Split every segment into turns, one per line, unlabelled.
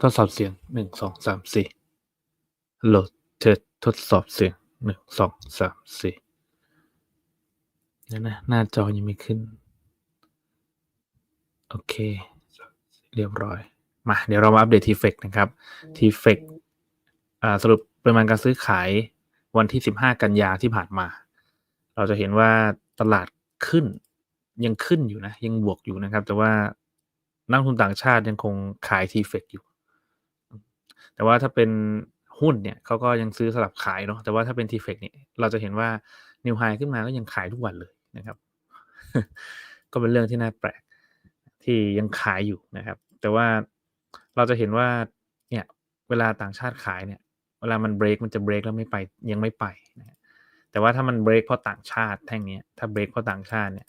ทดสอบเสียงหนึ่งสองสามสี่โหลดเทสทดสอบเสียงหนึ่งสองสามสี่เดี๋ยนะหน้าจอยังไม่ขึ้น โอเค เรียบร้อย มา เดี๋ยวเรามาอัปเดตทีเฟกนะครับทีเฟกสรุปปริมาณการซื้อขายวันที่ 15 กันยาที่ผ่านมา เราจะเห็นว่าตลาดขึ้นยังขึ้นอยู่นะ ยังบวกอยู่นะครับ แต่ว่านักลงทุนต่างชาติยังคงขายทีเฟกอยู่ แต่ว่าถ้าเป็นหุ้นเนี่ยเขาก็ยังซื้อสลับขายเนาะแต่ว่าถ้าเป็นทีเฟกเนี่ยเราจะเห็นว่านิวไฮขึ้นมาก็ยังขายทุกวันเลยนะครับ ก็เป็นเรื่องที่น่าแปลกที่ยังขายอยู่นะครับ แต่ว่าเราจะเห็นว่าเนี่ยเวลาต่างชาติขายเนี่ย เวลามันเบรกมันจะเบรกแล้วไม่ไปยังไม่ไปนะแต่ว่าถ้ามันเบรกเพราะต่างชาติแท่งนี้ถ้าเบรกเพราะต่างชาติเนี่ย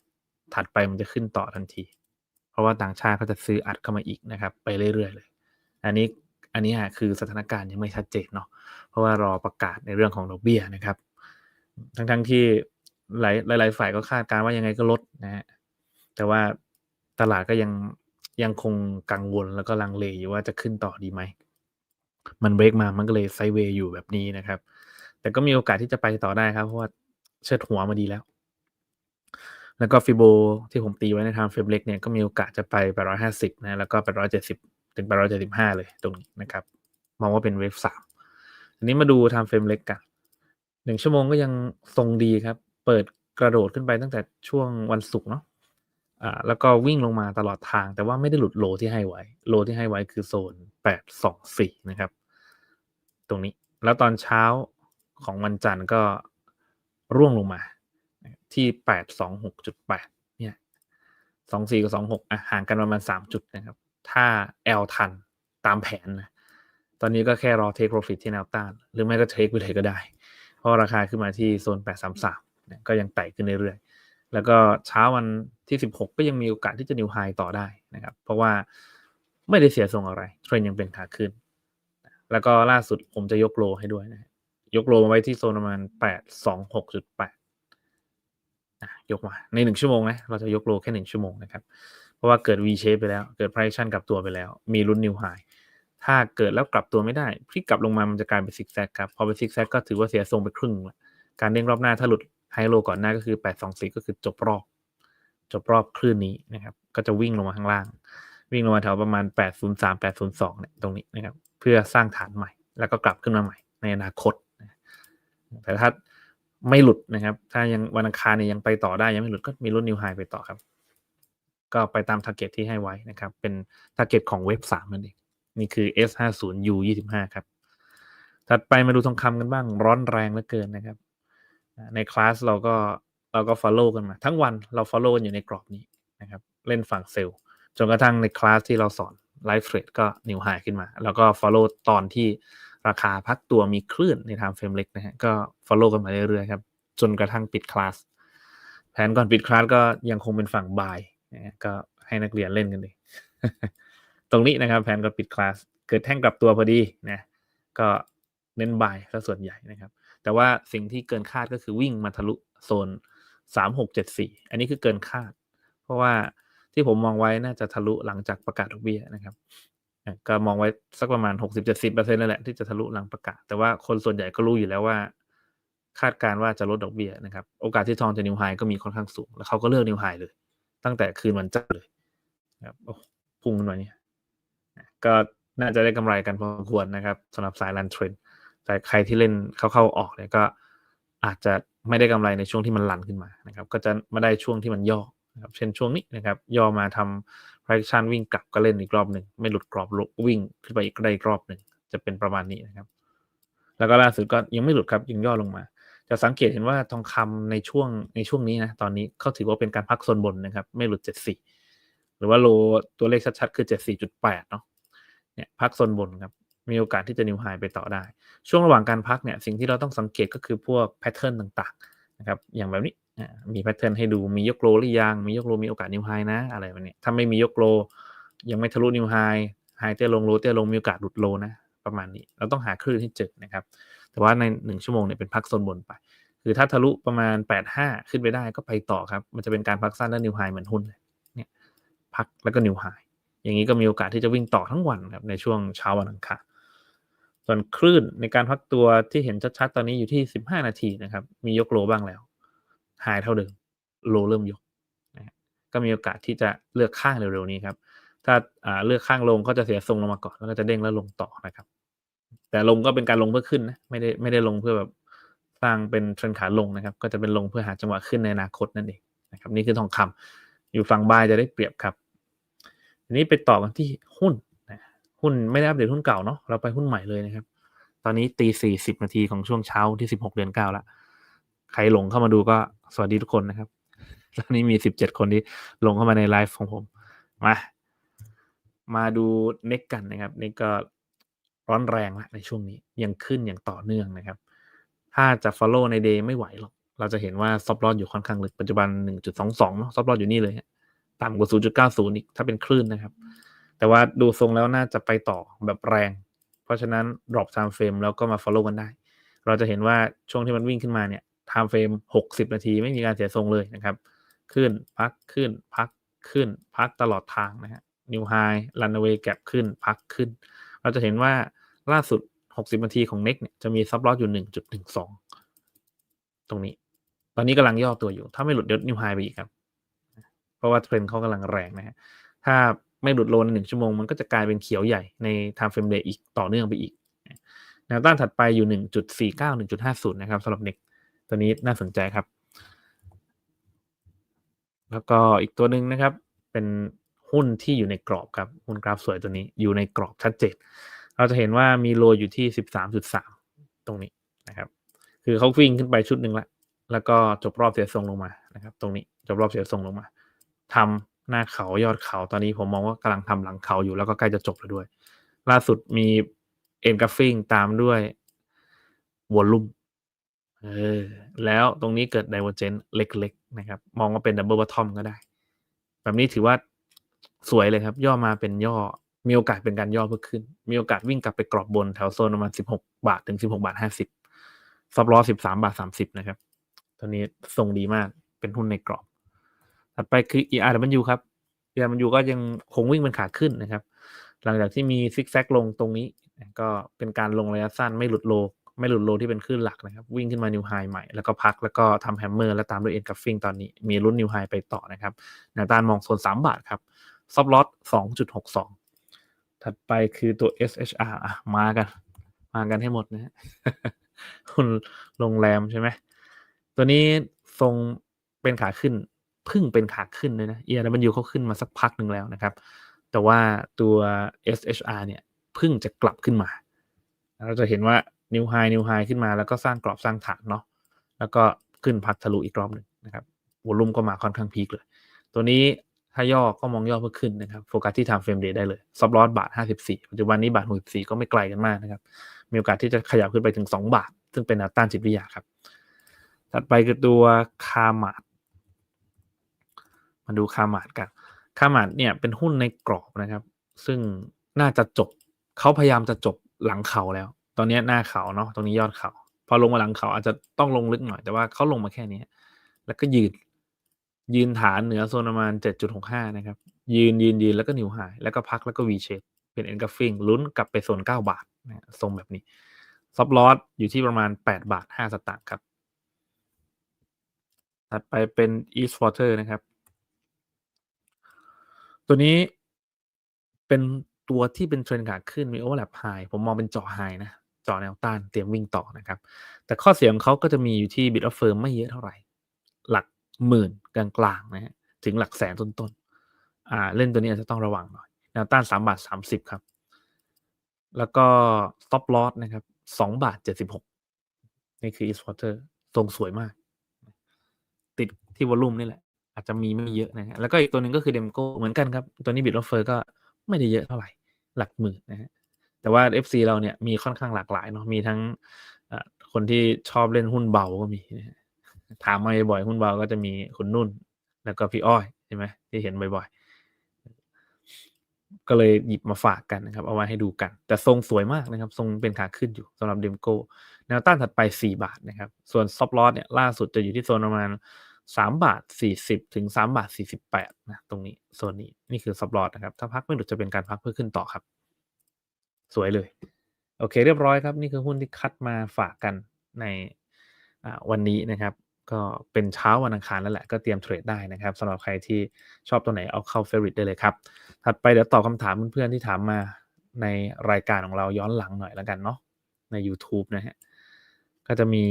ถัดไปมันจะขึ้นต่อทันที เพราะว่าต่างชาติเขาจะซื้ออัดเข้ามาอีกนะครับ ไปเรื่อยๆเลย อันนี้ อันนี้คือสถานการณ์ยังไม่ชัดเจนเนาะเพราะว่ารอประกาศในเรื่องของดอกเบี้ยนะครับ ทั้งๆทที่หลายหลายๆฝ่ายก็คาดการณ์ว่ายังไงก็ลดนะฮะแต่ว่าตลาดก็ยังยังคงกังวลแล้วก็ลังเลอยู่ว่าจะขึ้นต่อดีไหม มันเบรกมามันก็เลยไซเวย์อยู่แบบนี้นะครับ แต่ก็มีโอกาสที่จะไปต่อได้ครับ เพราะว่าเชิดหัวมาดีแล้ว แล้วก็ฟิโบที่ผมตีไว้ในทางเฟรมเล็กเนี่ยก็มีโอกาสจะไป 850 นะ แล้วก็ 870 ถึง 875 เลยตรงนี้นะครับ มองว่าเป็นเวฟสามทีนี้มาดูทางเฟรมเล็กกันหนึ่งชั่วโมงก็ยังทรงดีครับ เปิดกระโดดขึ้นไปตั้งแต่ช่วงวันศุกร์เนาะอ่าแล้วก็วิ่งลงมาตลอดทาง แต่ว่าไม่ได้หลุดโลที่ให้ไว้ โลที่ให้ไว้คือโซน 824 นะครับ ตรงนี้แล้วตอนเช้าของวันจันทร์ก็ร่วงลงมา ที่แปดสองหกจุดแปดเนี่ยสองสี่กับสองหกอะห่างกันประมาณสามจุดนะครับ ถ้า L ทันตามแผนนะตอนนี้ก็แค่รอ take profit ที่แนวต้าน หรือไม่ก็ take ไปเลยก็ได้ เพราะราคาขึ้นมาที่โซนแปดสามสามก็ยังไต่ขึ้นเรื่อยๆ แล้วก็เช้าวันที่สิบหกก็ยังมีโอกาสที่จะนิวไฮต่อได้นะครับ เพราะว่าไม่ได้เสียทรงอะไร เทรนยังเป็นขาขึ้น แล้วก็ล่าสุดผมจะยกโลให้ด้วยนะยกโลมาไว้ที่โซนประมาณแปดสองหกจุดแปดยกมาในหนึ่งชั่วโมงนะ เราจะยกโลแค่หนึ่งชั่วโมงนะครับ เพราะว่าเกิด V shape ไปแล้ว เกิด price action กลับตัวไปแล้ว มีรุ่น new high ถ้าเกิดแล้วกลับตัวไม่ได้พลิกกลับลงมามันจะกลายเป็นซิกแซกครับ พอเป็นซิกแซกก็ถือว่าเสียทรงไปครึ่งละการเด้งรอบหน้าถ้าหลุดไฮโลก่อนหน้าก็คือ824ก็คือจบรอบ จบรอบคลื่นนี้นะครับ ก็จะวิ่งลงมาข้างล่าง วิ่งลงมาแถวประมาณ 803 802เนี่ยตรงนี้นะครับ เพื่อสร้างฐานใหม่ แล้วก็กลับขึ้นมาใหม่ ในอนาคต แต่ถ้าไม่หลุดนะครับ ถ้ายังวันอังคารเนี่ยยังไปต่อได้ยังไม่หลุดก็มีรุ่นนิวไฮไปต่อครับ ก็ไปตามทาร์เก็ตที่ให้ไว้นะครับ เป็นทาร์เก็ตของเว็บสามนั่นเอง นี่คือ S50U25 ครับ ถัดไปมาดูทองคำกันบ้าง ร้อนแรงเหลือเกินนะครับ ในคลาสเราก็เราก็ follow กันมา ทั้งวันเรา follow กันอยู่ในกรอบนี้นะครับ เล่นฝั่งเซลล์จนกระทั่งในคลาสที่เราสอนไลฟ์เทรดก็นิวไฮขึ้นมา แล้วก็ follow ตอนที่ราคาพักตัวมีคลื่นในทางเฟรมเล็กนะฮะก็ follow กันมาเรื่อยๆครับ จนกระทั่งปิดคลาสแผนก่อนปิดคลาสก็ยังคงเป็นฝั่งบาย ก็ให้นักเรียนเล่นกันเลยตรงนี้นะครับแผนก่อนปิดคลาสเกิดแท่งกลับตัวพอดีนะก็เน้นบ่ายซะส่วนใหญ่นะครับ แต่ว่าสิ่งที่เกินคาดก็คือวิ่งมาทะลุโซน 3674 อันนี้คือเกินคาด เพราะว่าที่ผมมองไว้น่าจะทะลุหลังจากประกาศดอกเบี้ยนะครับก็มองไว้สักประมาณ 60-70%นั่นแหละที่จะทะลุหลังประกาศ แต่ว่าคนส่วนใหญ่ก็รู้อยู่แล้วว่า คาดการว่าจะลดดอกเบี้ยนะครับ โอกาสที่ทองจะนิวไฮก็มีค่อนข้างสูง แล้วเขาก็เลือกนิวไฮเลย ตั้งแต่คืนวันจันทร์เลยครับโอ้พุ่งขึ้นมาเนี่ยก็น่าจะได้กำไรกันพอควรนะครับสำหรับสายลันเทรนแต่ใครที่เล่นเข้าๆออกเนี่ยก็อาจจะไม่ได้กำไรในช่วงที่มันลันขึ้นมานะครับ ก็จะมาได้ช่วงที่มันย่อนะครับเช่นช่วงนี้นะครับย่อมาทำ traction วิ่งกลับก็เล่นอีกรอบหนึ่งไม่หลุดกรอบวิ่งขึ้นไปอีกได้อีกรอบหนึ่งจะเป็นประมาณนี้นะครับ แล้วก็ล่าสุดก็ยังไม่หลุดครับยังย่อลงมา จะสังเกตเห็นว่าทองคำในช่วงในช่วงนี้นะ ตอนนี้เขาถือว่าเป็นการพักโซนบนนะครับ ไม่หลุด74หรือว่าโลตัวเลขชัดๆ คือ74.8เนาะเนี่ยพักโซนบนครับ มีโอกาสที่จะนิวไฮไปต่อได้ ช่วงระหว่างการพักเนี่ยสิ่งที่เราต้องสังเกตก็คือพวกแพทเทิร์นต่างๆนะครับอย่างแบบนี้มีแพทเทิร์นให้ดูมียกโลหรือยังมียกโลมีโอกาสนิวไฮนะอะไรแบบนี้ถ้าไม่มียกโลยังไม่ทะลุนิวไฮไฮเตี้ยลงโลเตี้ยลงมีโอกาสหลุดโลนะประมาณนี้ เราต้องหาคลื่นที่เจอนะครับ แต่ว่าในหนึ่งชั่วโมงเนี่ยเป็นพักโซนบนไป คือถ้าทะลุประมาณ 85 ขึ้นไปได้ก็ไปต่อครับ มันจะเป็นการพักสั้นและนิวไฮเหมือนหุ้นเลยเนี่ยพักแล้วก็นิวไฮอย่างนี้ก็มีโอกาสที่จะวิ่งต่อทั้งวันครับในช่วงเช้าวันอังคารส่วนคลื่นในการพักตัวที่เห็นชัดๆตอนนี้อยู่ที่ 15 นาทีนะครับ มียกโลบ้างแล้วหายเท่าเดิมโลเริ่มยกนะก็มีโอกาสที่จะเลือกข้างเร็วๆนี้ครับ ถ้าเลือกข้างลงก็จะเสียทรงลงมาก่อน แล้วก็จะเด้งแล้วลงต่อนะครับ แต่ลงก็เป็นการลงเพื่อขึ้นนะไม่ได้ไม่ได้ลงเพื่อแบบสร้างเป็นเทรนขาลงนะครับ ก็จะเป็นลงเพื่อหาจังหวะขึ้นในอนาคตนั่นเองนะครับ นี่คือทองคำอยู่ฝั่งบายจะได้เปรียบครับทีนี้ไปต่อกันที่หุ้นนะหุ้นไม่ได้อัปเดตหุ้นเก่าเนาะเราไปหุ้นใหม่เลยนะครับ ตอนนี้ตีสี่สิบนาทีของช่วงเช้าที่สิบหกเดือนเก้าละใครหลงเข้ามาดูก็สวัสดีทุกคนนะครับตอนนี้มีสิบเจ็ดคนที่ลงเข้ามาในไลฟ์ของผมมามาดูเน็กกันนะครับเน็กก็ ร้อนแรงละในช่วงนี้ยังขึ้นอย่างต่อเนื่องนะครับ ถ้าจะ follow ใน day ไม่ไหวหรอก เราจะเห็นว่าซอฟต์ลอดอยู่ค่อนข้างลึกปัจจุบัน 1.22เนาะซอฟต์ลอดอยู่นี่เลยต่ำกว่า 0.90 อีกถ้าเป็นคลื่นนะครับ แต่ว่าดูทรงแล้วน่าจะไปต่อแบบแรง เพราะฉะนั้น drop time frame แล้วก็มา follow กันได้ เราจะเห็นว่าช่วงที่มันวิ่งขึ้นมาเนี่ย time frame 60 นาทีไม่มีการเสียทรงเลยนะครับขึ้นพักขึ้นพักขึ้นพักตลอดทางนะฮะ new high runaway gap ขึ้นพักขึ้น เราจะเห็นว่าล่าสุด 60 นาทีของ NEX เนี่ยจะมีซับลอสอยู่ 1.12 ตรงนี้ ตอนนี้กำลังย่อตัวอยู่ ถ้าไม่หลุดเดี๋ยวนิวไฮไปอีกครับ เพราะว่าเทรนเขากำลังแรงนะฮะ ถ้าไม่หลุดโลนหนึ่งชั่วโมง มันก็จะกลายเป็นเขียวใหญ่ใน time frame day อีกต่อเนื่องไปอีกแนวต้านถัดไปอยู่ 1.49 1.50 นะครับสำหรับ NEX ตัวนี้น่าสนใจครับ แล้วก็อีกตัวหนึ่งนะครับ เป็น หุ้นที่อยู่ในกรอบครับหุ้นกราฟสวยตัวนี้อยู่ในกรอบชัดเจนเราจะเห็นว่ามีโลอยู่ที่13.3ตรงนี้นะครับ คือเขาวิ่งขึ้นไปชุดหนึ่งละแล้วก็จบรอบเสียทรงลงมานะครับ ตรงนี้จบรอบเสียทรงลงมาทำหน้าเขายอดเขาตอนนี้ผมมองว่ากำลังทำหลังเขาอยู่แล้วก็ใกล้จะจบแล้วด้วย ล่าสุดมีเอ็นกราฟิงตามด้วยวอลลุ่มเออแล้วตรงนี้เกิดไดเวอร์เจนเล็ก ๆ นะครับ มองว่าเป็นดับเบิลบัตทอมก็ได้ แบบนี้ถือว่า สวยเลยครับ ย่อมาเป็นย่อ มีโอกาสเป็นการย่อเพื่อขึ้น มีโอกาสวิ่งกลับไปกรอบบนแถวโซนประมาณ16บหกบาทถึง16บหกบาท50ซับล้อ13บสามบาท30นะครับตอนนี้ทรงดีมากเป็นหุ้นในกรอบ ถัดไปคือ ERW ครับ ERW ก็ยังคงวิ่งเป็นขาขึ้นนะครับ หลังจากที่มีซิกแซกลงตรงนี้ ก็เป็นการลงระยะสั้นไม่หลุดโล ไม่หลุดโลที่เป็นคลื่นหลักนะครับ วิ่งขึ้นมานิวไฮใหม่ แล้วก็พักแล้วก็ทำแฮมเมอร์ แล้วตามด้วยเอ็นกัฟฟิงตอนนี้ มีรุ่นนิวไฮไปต่อนะครับแนวต้านมองโซน 3 บาทครับ ซับล็อต2.62 ถัดไปคือตัว SHR อะมากัน มากันให้หมดนะฮะหุ้นโรงแรมใช่ไหม ตัวนี้ทรงเป็นขาขึ้นพึ่งเป็นขาขึ้นเลยนะเอียร์มันอยู่เขาขึ้นมาสักพักหนึ่งแล้วนะครับ แต่ว่าตัว SHR เนี่ยพึ่งจะกลับขึ้นมา เราจะเห็นว่านิวไฮนิวไฮขึ้นมาแล้วก็สร้างกรอบสร้างฐานเนาะแล้วก็ขึ้นพักทะลุอีกรอบหนึ่งนะครับวอลุ่มก็มาค่อนข้างพีคเลย ตัวนี้ ถ้าย่อก็มองย่อเพื่อขึ้นนะครับ โฟกัสที่ time frame day ได้เลยซับลอสบาท 54 ปัจจุบันนี้บาท 64 ก็ไม่ไกลกันมากนะครับ มีโอกาสที่จะขยับขึ้นไปถึง 2 บาท ซึ่งเป็นแนวต้านจิตวิทยาครับ ถัดไปคือตัวคามาดมาดูคามาดกัน คามาดเนี่ยเป็นหุ้นในกรอบนะครับ ซึ่งน่าจะจบ เขาพยายามจะจบหลังเขาแล้ว ตอนนี้หน้าเขาเนาะ ตรงนี้ยอดเขา พอลงมาหลังเขาอาจจะต้องลงลึกหน่อย แต่ว่าเขาลงมาแค่นี้ แล้วก็ยืน ยืนฐานเหนือโซนประมาณ 7.65 นะครับ ยืนยืนยืนแล้วก็นิวไฮแล้วก็พักแล้วก็ V shape เป็น engulfing ลุ้นกลับไปโซน 9 บาทนะทรงแบบนี้ซับลอสอยู่ที่ประมาณ 8 บาท 5 สตางค์ครับ ถัดไปเป็น East Water นะครับ ตัวนี้เป็นตัวที่เป็นเทรนขาขึ้นมี overlap high ผมมองเป็นเจาะ high นะเจาะแนวต้านเตรียมวิ่งต่อนะครับ แต่ข้อเสียของเขาก็จะมีอยู่ที่ bid offer ไม่เยอะเท่าไหร่ หลัก หมื่นกลางๆนะฮะถึงหลักแสนต้นๆอ่าเล่นตัวนี้อาจจะต้องระวังหน่อยแนวต้านสามบาทสามสิบครับ แล้วก็ stop loss นะครับสองบาทเจ็ดสิบหกนี่คือ East Water ทรงสวยมาก ติดที่วอลุ่มนี่แหละ อาจจะมีไม่เยอะนะฮะแล้วก็อีกตัวหนึ่งก็คือเดมโกเหมือนกันครับ ตัวนี้บิดออฟเฟอร์ก็ไม่ได้เยอะเท่าไหร่ หลักหมื่นนะฮะแต่ว่า FC เราเนี่ยมีค่อนข้างหลากหลายเนาะมีทั้งคนที่ชอบเล่นหุ้นเบาก็มีนะฮะ ถามมาบ่อยๆหุ้นเบาก็จะมีคุณนุ่น แล้วก็พี่อ้อยใช่ไหมที่เห็นบ่อยๆ ก็เลยหยิบมาฝากกันนะครับ เอาไว้ให้ดูกัน แต่ทรงสวยมากนะครับ ทรงเป็นขาขึ้นอยู่สำหรับเดมโกแนวต้านถัดไป 4 บาทนะครับ ส่วนซอฟลอสเนี่ยล่าสุดจะอยู่ที่โซนประมาณสามบาทสี่สิบถึงสามบาทสี่สิบแปดนะ ตรงนี้โซนนี้นี่คือซับลอดนะครับ ถ้าพักไม่หลุดจะเป็นการพักเพื่อขึ้นต่อครับ สวยเลย โอเค เรียบร้อยครับ นี่คือหุ้นที่คัดมาฝากกันในวันนี้นะครับ ก็เป็นเช้าวันอังคารแล้วแหละก็เตรียมเทรดได้นะครับสำหรับใครที่ชอบตัวไหนเอาเข้าเฟร r ริตได้เลยครับ ถัดไปเดี๋ยวตอบคำถามเพื่อนๆที่ถามมาในรายการของเราย้อนหลังหน่อยแล้วกันเนาะใน YouTube นะฮะก็จะมี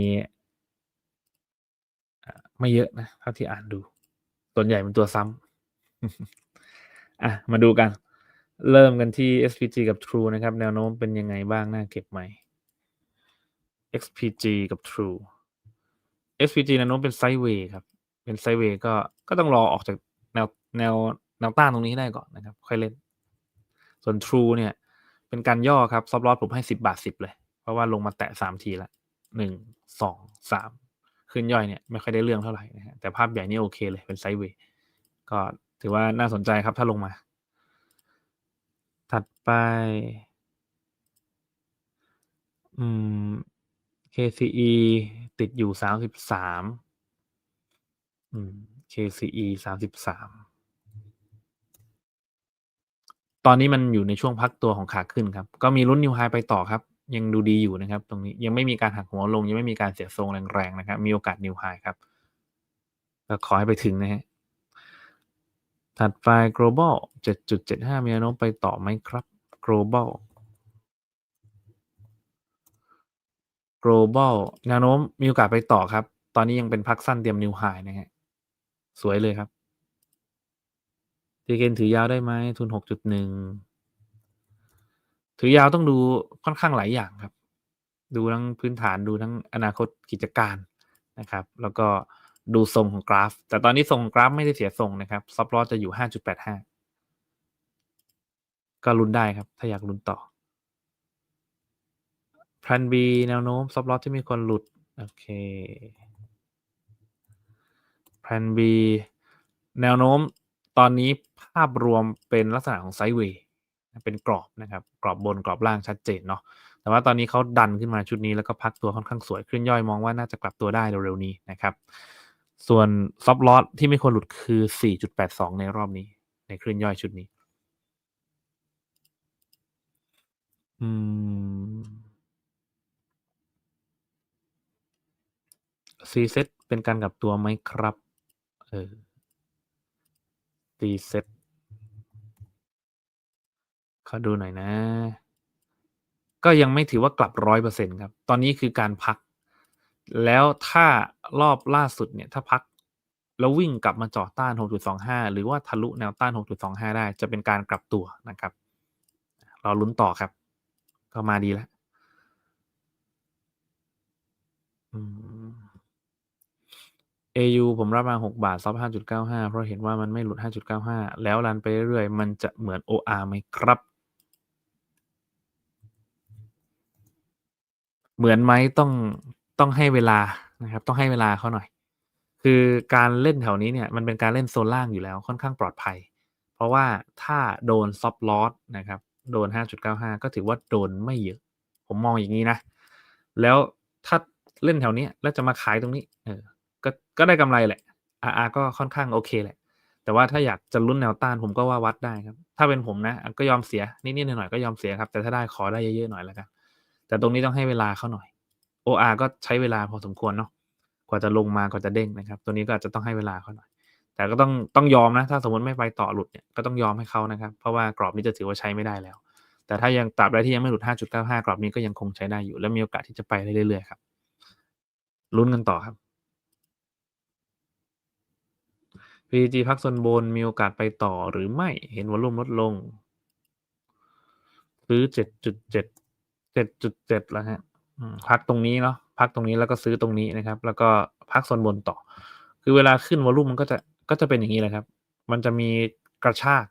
ไม่เยอะนะเท่าที่อ่านดูส่วนใหญ่เป็นตัวซ้ำอะมาดูกัน เริ่มกันที่ SPG กับ True นะครับ แนวโน้มเป็นยังไงบ้างน่าเก็บไหม XPG กับ True SPG แนวโน้มเป็นไซด์เวย์ครับ เป็นไซด์เวย์ก็ก็ต้องรอออกจากแนวแนวแนวต้านตรงนี้ให้ได้ก่อนนะครับ ค่อยเล่น ส่วน True เนี่ย เป็นการย่อครับ ซอฟต์ลอสผมให้สิบาทสิบเลย เพราะว่าลงมาแตะสามทีละหนึ่งสองสามขึ้นย่อยเนี่ย ไม่ค่อยได้เรื่องเท่าไหร่นะฮะแต่ภาพใหญ่นี่โอเคเลยเป็นไซด์เวย์ก็ถือว่าน่าสนใจครับถ้าลงมา ถัดไป อืม KCE ติดอยู่สามสิบสามอืม KCE สามสิบสามตอนนี้มันอยู่ในช่วงพักตัวของขาขึ้นครับ ก็มีลุ้นนิวไฮไปต่อครับ ยังดูดีอยู่นะครับ ตรงนี้ยังไม่มีการหักหัวลง ยังไม่มีการเสียทรงแรงๆนะครับ มีโอกาสนิวไฮครับ ก็ขอให้ไปถึงนะฮะ ถัดไป global 7.75 มีแนวโน้มไปต่อไหมครับ global global แนวโน้มมีโอกาสไปต่อครับ ตอนนี้ยังเป็นพักสั้นเตรียมนิวไฮนะฮะ สวยเลยครับทีเกนถือยาวได้ไหมทุนหกจุดหนึ่งถือยาวต้องดูค่อนข้างหลายอย่างครับ ดูทั้งพื้นฐานดูทั้งอนาคตกิจการนะครับ แล้วก็ดูทรงของกราฟ แต่ตอนนี้ทรงกราฟไม่ได้เสียทรงนะครับซับลอสจะอยู่ห้าจุดแปดห้าก็ลุ้นได้ครับ ถ้าอยากลุ้นต่อ พลันบีแนวโน้มซับล็อสที่มีคนหลุด โอเคแพลนบีแนวโน้มตอนนี้ภาพรวมเป็นลักษณะของไซด์เวย์เป็นกรอบนะครับ กรอบบนกรอบล่างชัดเจนเนาะแต่ว่าตอนนี้เขาดันขึ้นมาชุดนี้แล้วก็พักตัวค่อนข้างสวยขึ้นย่อยมองว่าน่าจะกลับตัวได้เร็วๆนี้นะครับ ส่วนซับล็อสที่ไม่ควรหลุดคือ 4.82 ในรอบนี้ ในคลื่นย่อยชุดนี้ อืม ซีเซ็ตเป็นการกลับตัวไหมครับ เออซีเซ็ตเขาดูหน่อยนะ ก็ยังไม่ถือว่ากลับร้อยเปอร์เซ็นครับ ตอนนี้คือการพัก แล้วถ้ารอบล่าสุดเนี่ย ถ้าพัก แล้ววิ่งกลับมาจอดต้าน 6.25 หรือว่าทะลุแนวต้าน 6.25 ได้จะเป็นการกลับตัวนะครับ เราลุ้นต่อครับ ก็มาดีแล้วอืม AU ผมรับมา6บาทซับ5.95 เพราะเห็นว่ามันไม่หลุด 5.95 แล้วรันไปเรื่อยๆ มันจะเหมือน OR ไหมครับ เหมือนไหมต้องต้องให้เวลานะครับ ต้องให้เวลาเขาหน่อย คือการเล่นแถวนี้เนี่ย มันเป็นการเล่นโซนล่างอยู่แล้วค่อนข้างปลอดภัย เพราะว่าถ้าโดนซับลอสนะครับ โดน 5.95 ก็ถือว่าโดนไม่เยอะ ผมมองอย่างนี้นะ แล้วถ้าเล่นแถวนี้แล้วจะมาขายตรงนี้ เออ ก็ก็ได้กำไรแหละ RR ก็ค่อนข้างโอเคแหละ แต่ว่าถ้าอยากจะลุ้นแนวต้านผมก็ว่าวัดได้ครับ ถ้าเป็นผมนะก็ยอมเสียนิดๆหน่อยๆก็ยอมเสียครับ แต่ถ้าได้ขอได้เยอะๆหน่อยแล้วกัน แต่ตรงนี้ต้องให้เวลาเขาหน่อย OR ก็ใช้เวลาพอสมควรเนาะกว่าจะลงมากว่าจะเด้งนะครับ ตัวนี้ก็อาจจะต้องให้เวลาเขาหน่อย แต่ก็ต้องต้องยอมนะ ถ้าสมมติไม่ไปต่อหลุดเนี่ยก็ต้องยอมให้เขานะครับ เพราะว่ากรอบนี้จะถือว่าใช้ไม่ได้แล้ว แต่ถ้ายังตราบใดที่ยังไม่หลุด 5.95 กรอบนี้ก็ยังคงใช้ได้อยู่ และมีโอกาสที่จะไปเรื่อยๆครับลุ้นกันต่อครับ PG พักโซนบนมีโอกาสไปต่อหรือไม่เห็นวอลุ่มลดลง ซื้อเจ็ดจุดเจ็ดเจ็ดจุดเจ็ดแล้วฮะพักตรงนี้เนาะพักตรงนี้แล้วก็ซื้อตรงนี้นะครับ แล้วก็พักโซนบนต่อ คือเวลาขึ้นวอลุ่มมันก็จะก็จะเป็นอย่างนี้แหละครับ มันจะมีกระชาก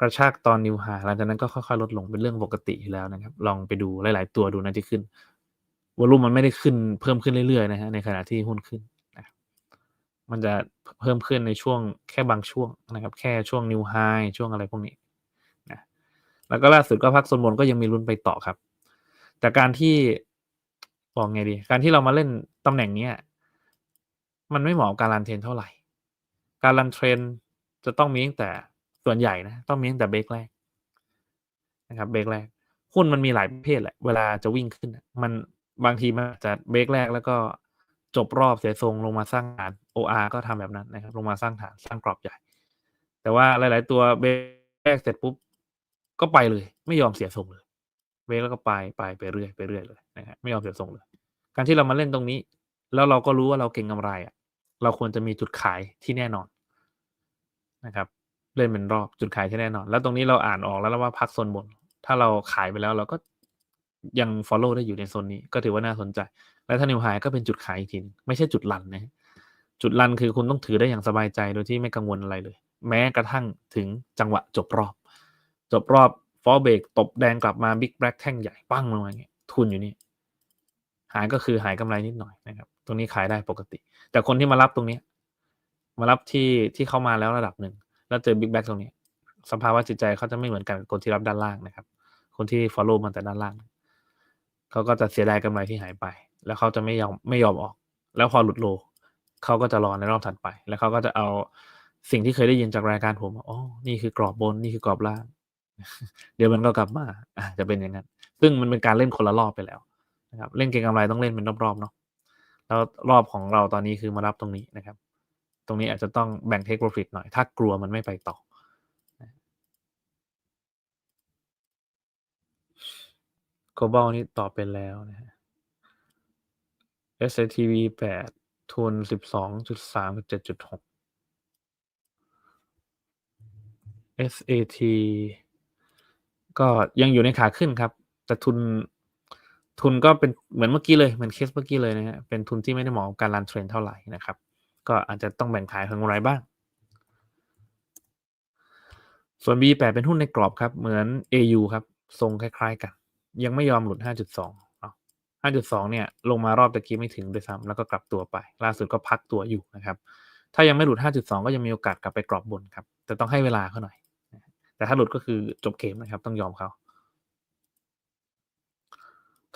กระชากตอนนิวไฮหลังจากนั้นก็ค่อยๆลดลงเป็นเรื่องปกติอยู่แล้วนะครับ ลองไปดูหลาย ๆ ตัวดูนะที่ขึ้นวอลุ่มมันไม่ได้ขึ้นเพิ่มขึ้นเรื่อยๆนะฮะในขณะที่หุ้นขึ้น มันจะเพิ่มขึ้นในช่วงแค่บางช่วงนะครับ แค่ช่วงนิวไฮช่วงอะไรพวกนี้นะแล้วก็ล่าสุดก็พักโซนบนก็ยังมีลุ้นไปต่อครับ แต่การที่บอกไงดี การที่เรามาเล่นตำแหน่งนี้มันไม่เหมาะกับการรันเทรนเท่าไหร่ การรันเทรนจะต้องมีตั้งแต่ส่วนใหญ่นะ ต้องมีตั้งแต่เบรกแรกนะครับเบรกแรกหุ้นมันมีหลายประเภทแหละ เวลาจะวิ่งขึ้น มันบางทีมันจะเบรกแรกแล้วก็ จบรอบเสียทรงลงมาสร้างฐาน OR ก็ทำแบบนั้นนะครับ ลงมาสร้างฐานสร้างกรอบใหญ่ แต่ว่าหลาย ๆ ตัวเบรกเสร็จปุ๊บก็ไปเลย ไม่ยอมเสียทรงเลยเบรกแล้วก็ไปไปไปเรื่อยไปเรื่อยเลยนะครับไม่ยอมเสียทรงเลย การที่เรามาเล่นตรงนี้ แล้วเราก็รู้ว่าเราเก่งกำไรอะ เราควรจะมีจุดขายที่แน่นอนนะครับ เล่นเป็นรอบจุดขายที่แน่นอน แล้วตรงนี้เราอ่านออกแล้วว่าพักโซนบน ถ้าเราขายไปแล้วเราก็ยัง follow ได้อยู่ในโซนนี้ ก็ถือว่าน่าสนใจ และถ้านิวไฮก็เป็นจุดขายอีกทีนึงไม่ใช่จุดลันนะจุดลันคือคุณต้องถือได้อย่างสบายใจโดยที่ไม่กังวลอะไรเลย แม้กระทั่งถึงจังหวะจบรอบ จบรอบฟอเบรกตบแดงกลับมาบิ๊กแบล็กแท่งใหญ่ปั้งลงมาอย่างเงี้ยทุนอยู่นี่ หายก็คือหายกำไรนิดหน่อยนะครับ ตรงนี้ขายได้ปกติ แต่คนที่มารับตรงนี้ มารับที่ที่เข้ามาแล้วระดับหนึ่ง แล้วเจอบิ๊กแบ็กตรงนี้สภาวะจิตใจเขาจะไม่เหมือนกันกับคนที่รับด้านล่างนะครับ คนที่ follow มันแต่ด้านล่างเขาก็จะเสียดายกำไรที่หายไป แล้วเขาจะไม่ยอมไม่ยอมออก แล้วพอหลุดโลเขาก็จะรอในรอบถัดไป แล้วเขาก็จะเอาสิ่งที่เคยได้ยินจากรายการผมอ๋อนี่คือกรอบบนนี่คือกรอบล่าง เดี๋ยวมันก็กลับมาอะจะเป็นอย่างนั้น ซึ่งมันเป็นการเล่นคนละรอบไปแล้วนะครับเล่นเก็งกำไรต้องเล่นเป็นรอบๆเนาะแล้วรอบของเราตอนนี้คือมารับตรงนี้นะครับ ตรงนี้อาจจะต้องแบ่งเทคโปรฟิตหน่อย ถ้ากลัวมันไม่ไปต่อ global นี่ตอบไปแล้วนะฮะ SATV แปดทุนสิบสองจุดสามเจ็ดจุดหก SAT ก็ยังอยู่ในขาขึ้นครับ แต่ทุนทุนก็เป็นเหมือนเมื่อกี้เลยเหมือนเคสเมื่อกี้เลยนะฮะเป็นทุนที่ไม่ได้เหมาะกับการรันเทรนเท่าไหร่นะครับ ก็อาจจะต้องแบ่งขายกำไรบ้าง ส่วน B8 เป็นหุ้นในกรอบครับ เหมือน AU ครับ ทรงคล้ายๆกัน ยังไม่ยอมหลุด 5.2 5.2 เนี่ย ลงมารอบตะกี้ไม่ถึงด้วยซ้ำแล้วก็กลับตัวไป ล่าสุดก็พักตัวอยู่นะครับ ถ้ายังไม่หลุด 5.2 ก็ยังมีโอกาสกลับไปกรอบบนครับ แต่ต้องให้เวลาเขาหน่อย แต่ถ้าหลุดก็คือจบเกมนะครับ ต้องยอมเขา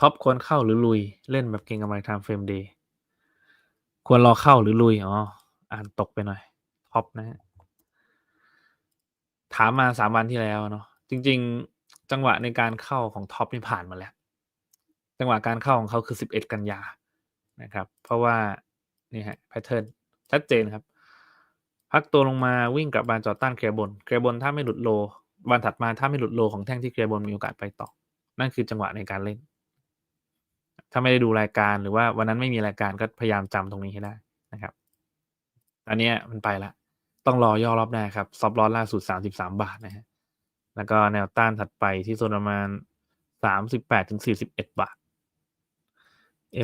ท็อปควรเข้าหรือลุย เล่นแบบเก่งกำไรไทม์เฟรมเดย์ควรรอเข้าหรือลุย อ๋อ อ่านตกไปหน่อย ท็อปนะฮะถามมาสามวันที่แล้วเนาะจริง ๆ จังหวะในการเข้าของท็อปนี่ผ่านมาแล้ว จังหวะการเข้าของเขาคือสิบเอ็ดกันยานะครับ เพราะว่านี่ฮะแพทเทิร์นชัดเจนครับ พักตัวลงมาวิ่งกลับบานจอดต้านเคลียร์บนเคลียร์บนถ้าไม่หลุดโลวันถัดมาถ้าไม่หลุดโลของแท่งที่เคลียร์บนมีโอกาสไปต่อ นั่นคือจังหวะในการเล่น ถ้าไม่ได้ดูรายการหรือว่าวันนั้นไม่มีรายการก็พยายามจำตรงนี้ให้ได้นะครับ อันนี้มันไปละต้องรอย่อรอบหน้าครับ ซอฟต์ลอสล่าสุดสามสิบสามบาทนะฮะแล้วก็แนวต้านถัดไปที่โซนประมาณสามสิบแปดถึงสี่สิบเอ็ดบาท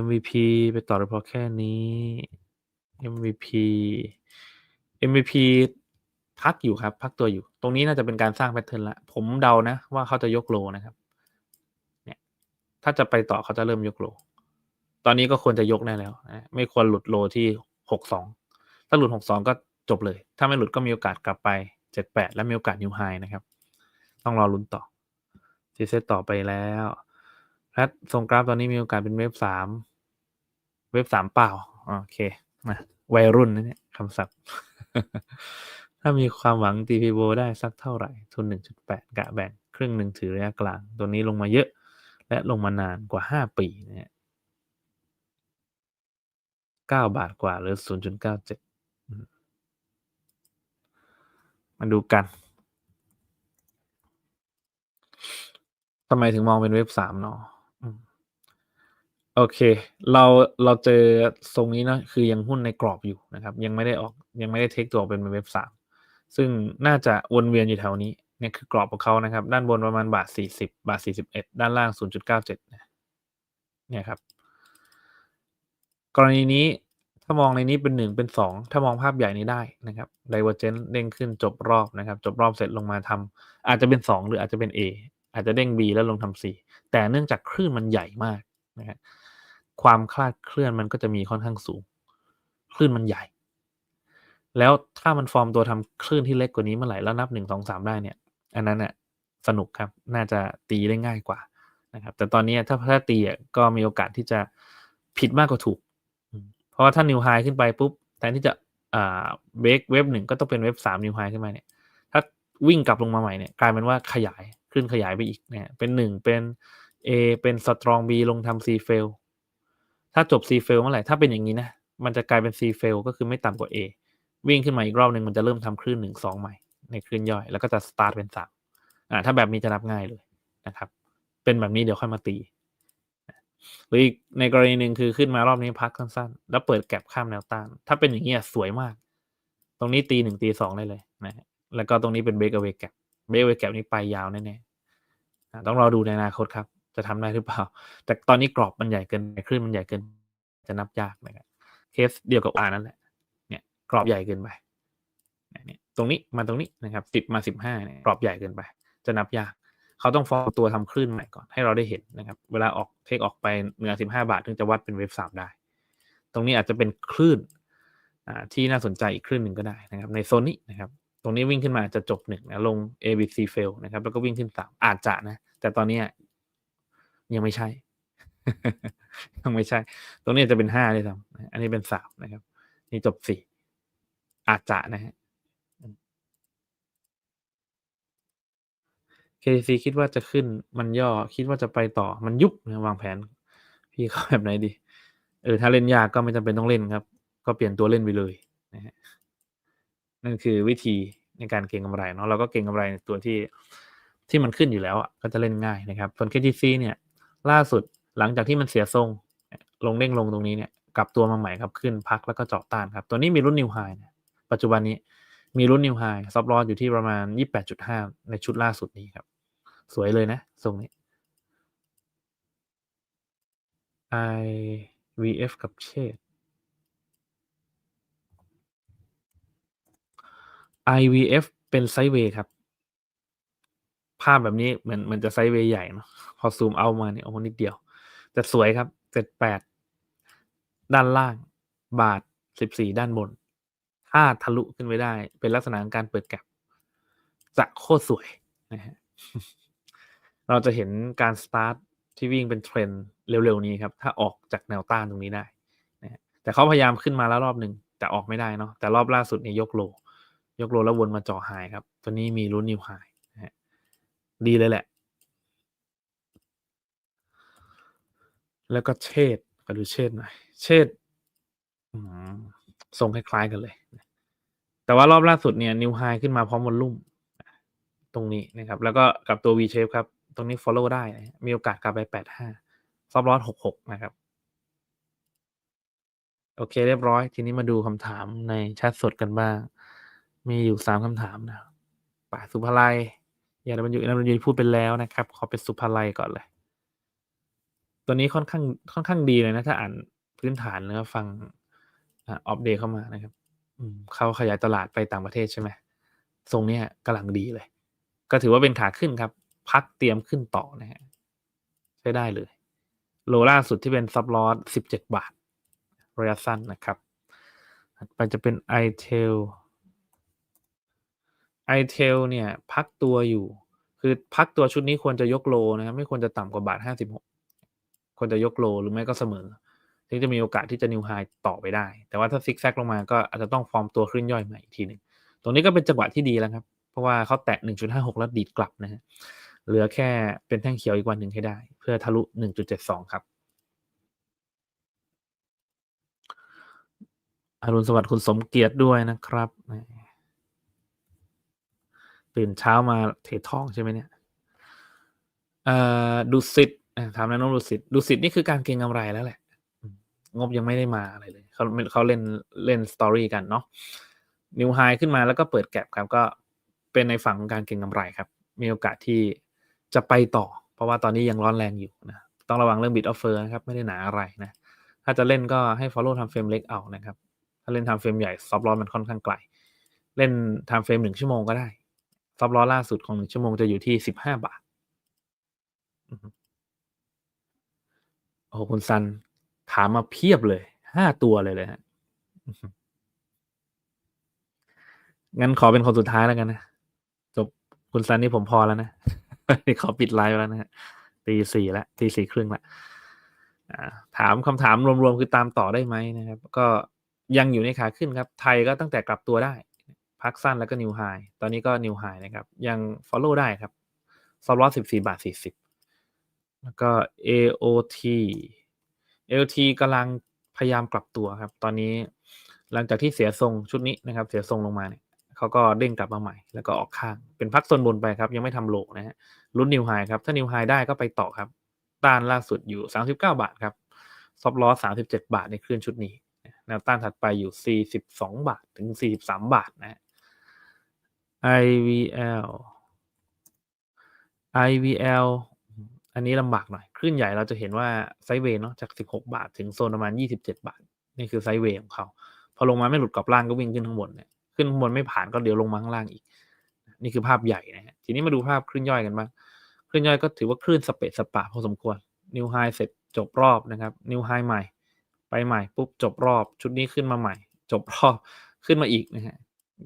MVP ไปต่อเลยเพาะแค่นี้ MVP MVP พักอยู่ครับ พักตัวอยู่ ตรงนี้น่าจะเป็นการสร้างแพทเทิร์นละ ผมเดานะ ว่าเขาจะยกโลนะครับ เนี่ย ถ้าจะไปต่อเขาจะเริ่มยกโล ตอนนี้ก็ควรจะยกได้แล้วนะไม่ควรหลุดโลที่หกสองถ้าหลุดหกสองก็จบเลย ถ้าไม่หลุดก็มีโอกาสกลับไปเจ็ดแปดและมีโอกาสนิวไฮนะครับ ต้องรอลุ้นต่อซีเซตต่อไปแล้ว แพททรงกราฟตอนนี้มีโอกาสเป็นเวฟสามเวฟสามเปล่าโอเคนะวัยรุ่นนะเนี่ยคำศัพท์ ถ้ามีความหวังตีพีโบได้สักเท่าไหร่ ทุนหนึ่งจุดแปดกะแบ่งครึ่งหนึ่งถือระยะกลาง ตัวนี้ลงมาเยอะ และลงมานานกว่าห้าปีนะฮะเก้าบาทกว่าหรือศูนย์จุดเก้าเจ็ดมาดูกันทำไมถึงมองเป็นเว็บสามเนาะ โอเค เราเราเจอทรงนี้นะคือยังหุ้นในกรอบอยู่นะครับ ยังไม่ได้ออกยังไม่ได้เทคตัวออกเป็นเว็บสามซึ่งน่าจะวนเวียนอยู่แถวนี้เนี่ยคือกรอบของเขานะครับ ด้านบนประมาณบาทสี่สิบบาทสี่สิบเอ็ดด้านล่างศูนย์จุดเก้าเจ็ดเนี่ยครับ กรณีนี้ถ้ามองในนี้เป็นหนึ่งเป็นสองถ้ามองภาพใหญ่นี้ได้นะครับไดเวอร์เจนเด้งขึ้นจบรอบนะครับ จบรอบเสร็จลงมาทำอาจจะเป็นสองหรืออาจจะเป็น A อาจจะเด้ง B แล้วลงทำ C แต่เนื่องจากคลื่นมันใหญ่มากนะครับ ความคลาดเคลื่อนมันก็จะมีค่อนข้างสูง คลื่นมันใหญ่ แล้วถ้ามันฟอร์มตัวทำคลื่นที่เล็กกว่านี้เมื่อไหร่แล้วนับหนึ่งสองสามได้เนี่ย อันนั้นเนี่ยสนุกครับ น่าจะตีได้ง่ายกว่านะครับ แต่ตอนนี้ถ้าถ้าตีก็มีโอกาสที่จะผิดมากกว่าถูก เพราะว่าถ้านิวไฮขึ้นไปปุ๊บแทนที่จะอ่าเบรกเว็บหนึ่งก็ต้องเป็นเว็บสามนิวไฮขึ้นมาเนี่ย ถ้าวิ่งกลับลงมาใหม่เนี่ยกลายเป็นว่าขยายขึ้นขยายไปอีกเนี่ยเป็นหนึ่งเป็น A เป็นสตรอง B ลงทำ C fail ถ้าจบ C fail เมื่อไหร่ถ้าเป็นอย่างนี้นะ มันจะกลายเป็น C fail ก็คือไม่ต่ำกว่า A วิ่งขึ้นมาอีกรอบหนึ่งมันจะเริ่มทำคลื่นหนึ่งสองใหม่ ในคลื่นย่อย แล้วก็จะสตาร์ทเป็นสามอ่าถ้าแบบนี้จะนับง่ายเลยนะครับ เป็นแบบนี้เดี๋ยวค่อยมาตีหรืออีกในกรณีหนึ่งคือขึ้นมารอบนี้พักสั้นๆ แล้วเปิดแก็บข้ามแนวต้าน ถ้าเป็นอย่างนี้สวยมาก ตรงนี้ตีหนึ่งตีสองได้เลยนะฮะแล้วก็ตรงนี้เป็นเบรกเอา a y แก็บเบรกเอา a y แก็บนี้ไปยาวแน่ๆต้องรอดูในอนาคตครับ จะทำได้หรือเปล่า แต่ตอนนี้กรอบมันใหญ่เกินไปคลื่นมันใหญ่เกิน จะนับยากนะครับเคสเดียวกับอานั่นแหละ เนี่ยกรอบใหญ่เกินไปเนี่ยตรงนี้มาตรงนี้นะครับสิบมาสิบห้าเนี่ยกรอบใหญ่เกินไป จะนับยาก เขาต้องฟอร์มตัวทำคลื่นใหม่ก่อนให้เราได้เห็นนะครับ เวลาออกเทคออกไปเหนือสิบห้าบาทถึงจะวัดเป็นเวฟสามได้ ตรงนี้อาจจะเป็นคลื่นอ่าที่น่าสนใจอีกคลื่นหนึ่งก็ได้นะครับ ในโซนนี้นะครับตรงนี้วิ่งขึ้นมาจะจบหนึ่งนะลง A B C fail นะครับแล้วก็วิ่งขึ้นสามอาจจะนะ แต่ตอนนี้ ยังไม่ใช่ ยังไม่ใช่ ตรงนี้จะเป็นห้าเลยซ้ำอันนี้เป็นสามนะครับ นี่จบสี่อาจจะนะฮะ KTC คิดว่าจะขึ้นมันย่อคิดว่าจะไปต่อมันยุบนะวางแผน พี่เขาแบบไหนดี เออถ้าเล่นยากก็ไม่จำเป็นต้องเล่นครับ ก็เปลี่ยนตัวเล่นไปเลยนะฮะนั่นคือวิธีในการเก็งกำไรเนาะเราก็เก็งกำไรในตัวที่ที่มันขึ้นอยู่แล้วอะก็จะเล่นง่ายนะครับ ส่วน KTC เนี่ย ล่าสุดหลังจากที่มันเสียทรง ลงเด้งลงตรงนี้เนี่ยกลับตัวมาใหม่ครับขึ้นพักแล้วก็เจาะต้านครับ ตัวนี้มีรุ่นนิวไฮนะปัจจุบันนี้มีรุ่นนิวไฮซับลอสอยู่ที่ประมาณ 28.5 ในชุดล่าสุดนี้ครับ สวยเลยนะทรงนี้ IVF กับเชษ IVF เป็นไซด์เวย์ครับ ภาพแบบนี้เหมือนเหมือนจะไซด์เวย์ใหญ่เนาะพอซูมเอามาเนี่ยโอ้โหนิดเดียว แต่สวยครับเจ็ดแปดด้านล่าง บาทสิบสี่ด้านบน ถ้าทะลุขึ้นไปได้ เป็นลักษณะของการเปิดแกลบจะโคตรสวยนะฮะเราจะเห็นการสตาร์ทที่วิ่งเป็นเทรนเร็วๆนี้ครับ ถ้าออกจากแนวต้านตรงนี้ได้นะแต่เขาพยายามขึ้นมาแล้วรอบหนึ่งแต่ออกไม่ได้เนาะแต่รอบล่าสุดเนี่ยยกโล ยกโลแล้ววนมาเจาะไฮครับ ตัวนี้มีรุ่นนิวไฮ ดีเลยแหละ แล้วก็เชดก็ดูเชดหน่อย เชดทรงคล้ายๆกันเลย แต่ว่ารอบล่าสุดเนี่ยนิวไฮขึ้นมาพร้อมวอลลุ่ม ตรงนี้นะครับ แล้วก็กับตัว V shape ครับ ตรงนี้ follow ได้ มีโอกาสกลับไป85ซอบลอส66นะครับ โอเคเรียบร้อย ทีนี้มาดูคำถามในแชทสดกันบ้าง มีอยู่สามคำถามนะป่าสุภาลัย อย่าดับเบิลยูดับเบิลยูพูดไปแล้วนะครับ ขอเป็นสุภาลัยก่อนเลย ตัวนี้ค่อนข้างค่อนข้างดีเลยนะถ้าอ่านพื้นฐานแล้วฟังออฟเดย์เข้ามานะครับเขาขยายตลาดไปต่างประเทศใช่ไหมทรงเนี้ยกำลังดีเลย ก็ถือว่าเป็นขาขึ้นครับ พักเตรียมขึ้นต่อนะฮะใช้ได้เลย โลล่าสุดที่เป็นซับลอสสิบเจ็ดบาทระยะสั้นนะครับไปจะเป็น i t e l i t e l เนี่ย พักตัวอยู่ คือพักตัวชุดนี้ควรจะยกโลนะครับ ไม่ควรจะต่ำกว่าบาทห้าสิบหกควรจะยกโลหรือไม่ก็เสมอถึงจะมีโอกาสที่จะนิวไฮต่อไปได้ แต่ว่าถ้าซิกแซกลงมาก็อาจจะต้องฟอร์มตัวขึ้นย่อยใหม่อีกทีหนึ่งตรงนี้ก็เป็นจังหวะที่ดีแล้วครับ เพราะว่าเขาแตะ 1.56 แล้วดีดกลับนะฮะเหลือแค่เป็นแท่งเขียวอีกวันหนึ่งให้ได้ เพื่อทะลุ 1.72 ครับอรุณสวัสดิ์คุณสมเกียรติด้วยนะครับ ตื่นเช้ามาเททองใช่ไหมเนี่ยเอ่อดูสิทธ์ถามนายน้องดูสิทธ์ดูสิทธ์นี่คือการเก็งกำไรแล้วแหละ งบยังไม่ได้มาอะไรเลยเขาเขาเล่นเล่นสตอรี่กันเนาะนิวไฮขึ้นมาแล้วก็เปิดแก็บครับก็เป็นในฝั่งของการเก็งกำไรครับ มีโอกาสที่จะไปต่อ เพราะว่าตอนนี้ยังร้อนแรงอยู่นะต้องระวังเรื่องบิดออฟเฟอร์นะครับ ไม่ได้หนาอะไรนะ ถ้าจะเล่นก็ให้ follow ทำเฟรมเล็กเอานะครับ ถ้าเล่นทำเฟรมใหญ่ซับลอสมันค่อนข้างไกล เล่นทำเฟรมหนึ่งชั่วโมงก็ได้ ซับล้อล่าสุดของหนึ่งชั่วโมงจะอยู่ที่สิบห้าบาทโอ้คุณซัน ถามมาเพียบเลยห้าตัวเลยเลยฮะงั้นขอเป็นคนสุดท้ายแล้วกันนะ จบคุณซันนี่ผมพอแล้วนะขอปิดไลฟ์แล้วนะฮะตีสี่แล้วตีสี่ครึ่งละถามคำถามรวมๆ คือตามต่อได้ไหมนะครับ ก็ยังอยู่ในขาขึ้นครับ ไทยก็ตั้งแต่กลับตัวได้ พักสั้นแล้วก็นิวไฮตอนนี้ก็นิวไฮนะครับ ยัง follow ได้ครับซอลลอส14บาท40แล้วก็ AOT AOT กำลังพยายามกลับตัวครับ ตอนนี้หลังจากที่เสียทรงชุดนี้นะครับ เสียทรงลงมาเนี่ยเขาก็เด้งกลับมาใหม่ แล้วก็ออกข้าง เป็นพักโซนบนไปครับ ยังไม่ทำโลนะฮะลุ้นนิวไฮครับ ถ้านิวไฮได้ก็ไปต่อครับ ต้านล่าสุดอยู่ 39 บาทครับซอฟลอส37 บาทในคลื่นชุดนี้แนวต้านถัดไปอยู่ 42 บาทถึง 43 บาทนะฮะ IVL IVL อันนี้ลำบากหน่อย คลื่นใหญ่เราจะเห็นว่าไซเวย์เนาะจาก 16 บาท ถึงโซนประมาณ 27 บาท นี่คือไซเวย์ของเขา พอลงมาไม่หลุดกรอบล่างก็วิ่งขึ้นข้างบนเนี่ย ขึ้นข้างบนไม่ผ่านก็เดี๋ยวลงมาข้างล่างอีก นี่คือภาพใหญ่นะฮะ ทีนี้มาดูภาพคลื่นย่อยกันบ้าง คลื่นย่อยก็ถือว่าคลื่นสเปซสปะพอสมควร นิวไฮเสร็จจบรอบนะครับ นิวไฮใหม่ ไปใหม่ปุ๊บจบรอบ ชุดนี้ขึ้นมาใหม่ จบรอบ ขึ้นมาอีกนะฮะ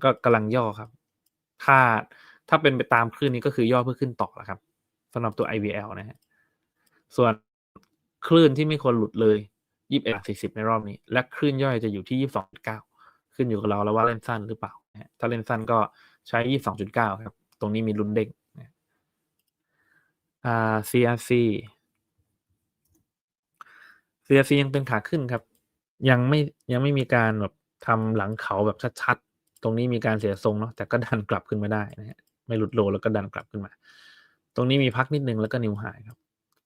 ก็กำลังย่อครับ ถ้าถ้าเป็นไปตามคลื่นนี้ก็คือย่อเพื่อขึ้นต่อแล้วครับสำหรับตัว IVL นะฮะส่วนคลื่นที่ไม่ควรหลุดเลยยี่สิบเอ็ดสี่สิบในรอบนี้ และคลื่นย่อยจะอยู่ที่ยี่สิบสองเก้าขึ้นอยู่กับเราแล้วว่าเล่นสั้นหรือเปล่าถ้าเล่นสั้นก็ใช้ยี่สิบสองจุดเก้าครับ ตรงนี้มีลุ้นเด้งนะอ่า CRC CRC ยังเป็นขาขึ้นครับ ยังไม่ยังไม่มีการแบบทำหลังเขาแบบชัดๆ ตรงนี้มีการเสียทรงเนาะแต่ก็ดันกลับขึ้นมาได้นะฮะไม่หลุดโลแล้วก็ดันกลับขึ้นมา ตรงนี้มีพักนิดนึงแล้วก็นิวไฮครับ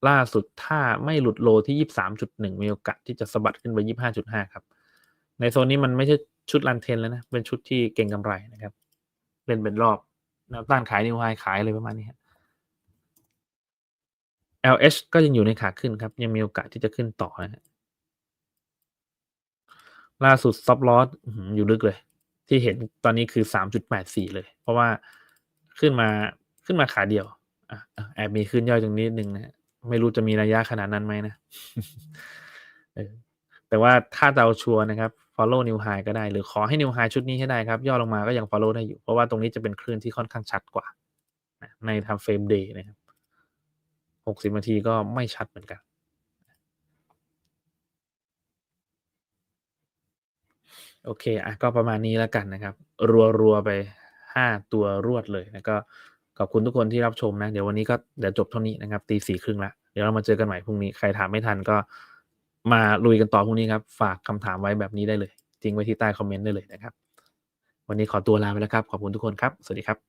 ล่าสุดถ้าไม่หลุดโลที่ยี่สามจุดหนึ่งมีโอกาสที่จะสะบัดขึ้นไปยี่ห้าจุดห้าครับ ในโซนนี้มันไม่ใช่ชุดรันเทนแล้วนะเป็นชุดที่เก่งกำไรนะครับเล่นเป็นรอบแนวต้านขายนิวไฮขายอะไรประมาณนี้ครับ LH ก็ยังอยู่ในขาขึ้นครับ ยังมีโอกาสที่จะขึ้นต่อนะฮะล่าสุดซับลอสอยู่ลึกเลย ที่เห็นตอนนี้คือสามจุดแปดสี่เลย เพราะว่าขึ้นมาขึ้นมาขาเดียวอแอบมีขึ้นย่อยตรงนี้นิดนึงนะไม่รู้จะมีระยะขนาดนั้นไหมนะแต่ว่าถ้าเอาชัวร์นะครับ follow new high ก็ได้ หรือขอให้ new high ชุดนี้ให้ได้ครับ ย่อลงมาก็ยัง follow ได้อยู่ เพราะว่าตรงนี้จะเป็นคลื่นที่ค่อนข้างชัดกว่า ใน time frame day นะครับหกสิบนาทีก็ไม่ชัดเหมือนกัน โอเคอะก็ประมาณนี้แล้วกันนะครับ รัวๆไปห้าตัวรวดเลยแล้วก็ขอบคุณทุกคนที่รับชมนะ เดี๋ยววันนี้ก็เดี๋ยวจบเท่านี้นะครับตีสี่ครึ่งละเดี๋ยวเรามาเจอกันใหม่พรุ่งนี้ใครถามไม่ทันก็มาลุยกันต่อพรุ่งนี้ครับ ฝากคำถามไว้แบบนี้ได้เลยทิ้งไว้ที่ใต้คอมเมนต์ได้เลยนะครับ วันนี้ขอตัวลาไปแล้วครับ ขอบคุณทุกคนครับ สวัสดีครับ